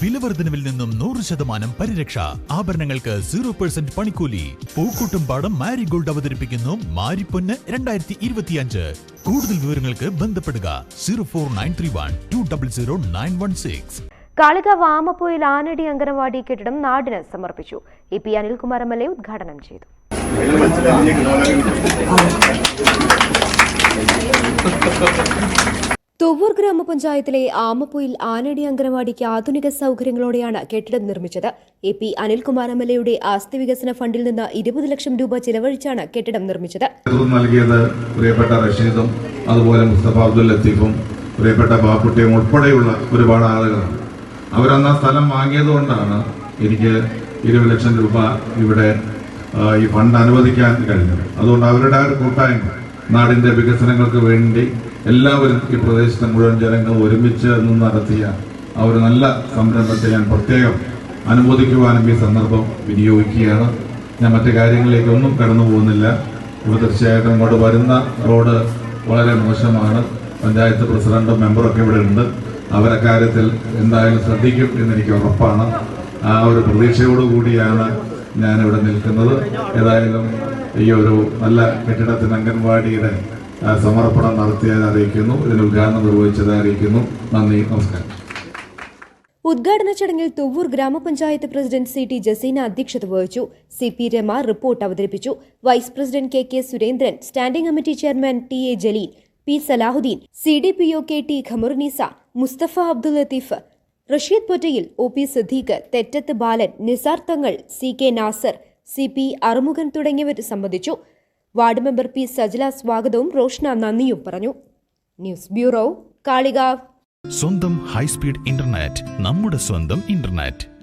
വിലവർദ്ധനവിൽ നിന്നും നൂറ് ശതമാനം പരിരക്ഷ. ആഭരണങ്ങൾക്ക് സീറോ പെർസെന്റ് പണിക്കൂലി. പൂക്കൂട്ടും പാടം മാരിഗോൾഡ് അവതരിപ്പിക്കുന്നു മാരിപ്പൊന്ന് രണ്ടായിരത്തി ഇരുപത്തിയഞ്ച് കൂടുതൽ വിവരങ്ങൾക്ക് ബന്ധപ്പെടുക zero four nine three one two double zero nine one six. കാളിക Amappoyil ആനടി അംഗനവാടി കെട്ടിടം നാടിന് സമർപ്പിച്ചു. E P Anilkumar M L A ഉദ്ഘാടനം ചെയ്തു. തൊവ്വൂർ ഗ്രാമപഞ്ചായത്തിലെ ആമപ്പൊയിൽ ആനടി അംഗനവാടിക്ക് ആധുനിക സൗകര്യങ്ങളോടെയാണ് കെട്ടിടം നിർമ്മിച്ചത്. A P Anilkumar M L എയുടെ ആസ്തി വികസന ഫണ്ടിൽ നിന്ന് ഇരുപത് ലക്ഷം രൂപ ചിലവഴിച്ചാണ് കെട്ടിടം നിർമ്മിച്ചത്. നൽകിയത് പ്രിയപ്പെട്ട റഷീദും അതുപോലെ മുസ്തഫ അബ്ദുൽ ലത്തീഫും പ്രിയപ്പെട്ട ബാപ്പുട്ടിയും ഉൾപ്പെടെയുള്ള ഒരുപാട് ആളുകളാണ്. അവരന്ന് ആ സ്ഥലം വാങ്ങിയതുകൊണ്ടാണ് എനിക്ക് ഇരുപത് ലക്ഷം രൂപ ഇവിടെ ഈ ഫണ്ട് അനുവദിക്കാൻ കഴിഞ്ഞത്. അതുകൊണ്ട് അവരുടെ ഒരു കൂട്ടായ്മ നാടിന്റെ വികസനങ്ങൾക്ക് വേണ്ടി എല്ലാവരും ഈ പ്രദേശത്തെ മുഴുവൻ ജനങ്ങൾ ഒരുമിച്ച് നിന്ന് നടത്തിയ ആ ഒരു നല്ല സംരംഭത്തെ ഞാൻ പ്രത്യേകം അനുമോദിക്കുവാനും ഈ സന്ദർഭം വിനിയോഗിക്കുകയാണ്. ഞാൻ മറ്റു കാര്യങ്ങളിലേക്കൊന്നും കടന്നു പോകുന്നില്ല. ഇപ്പോൾ തീർച്ചയായിട്ടും ഇങ്ങോട്ട് വരുന്ന റോഡ് വളരെ മോശമാണ്. പഞ്ചായത്ത് പ്രസിഡന്റും മെമ്പറും ഒക്കെ ഇവിടെ ഉണ്ട്. അവരെ കാര്യത്തിൽ എന്തായാലും ശ്രദ്ധിക്കും എന്നെനിക്ക് ഉറപ്പാണ്. ആ ഒരു പ്രതീക്ഷയോടുകൂടിയാണ് ഞാനിവിടെ നിൽക്കുന്നത്. ഏതായാലും ഈ ഒരു നല്ല കെട്ടിടത്തിന് അംഗൻവാടിയുടെ സമർപ്പണം നടത്തിയത് അറിയിക്കുന്നു. ഇതിന് ഉദ്ഘാടനം നിർവഹിച്ചത് അറിയിക്കുന്നു. നന്ദി നമസ്കാരം. ഉദ്ഘാടന ചടങ്ങിൽ തുവ്വൂർ ഗ്രാമപഞ്ചായത്ത് പ്രസിഡന്റ് സി ടി ജസീന അധ്യക്ഷത വഹിച്ചു. സി പി രമ റിപ്പോർട്ട് അവതരിപ്പിച്ചു. Vice president K K Surendran standing committee chairman T A Jaleel P Salahuddin C D P O K T Khamarunneesa Mustafa Abdul Latheef Rasheed Pottayil O P Sadiq Thettath Balan Nisar Thangal C K Nasar C P Arumukhan തുടങ്ങിയവർ സംബന്ധിച്ചു. Ward member P സജല സ്വാഗതവും റോഷ്ന നന്ദിയും പറഞ്ഞു. News bureau Kalikavu. സ്വന്തം high speed internet നമ്മുടെ സ്വന്തം internet.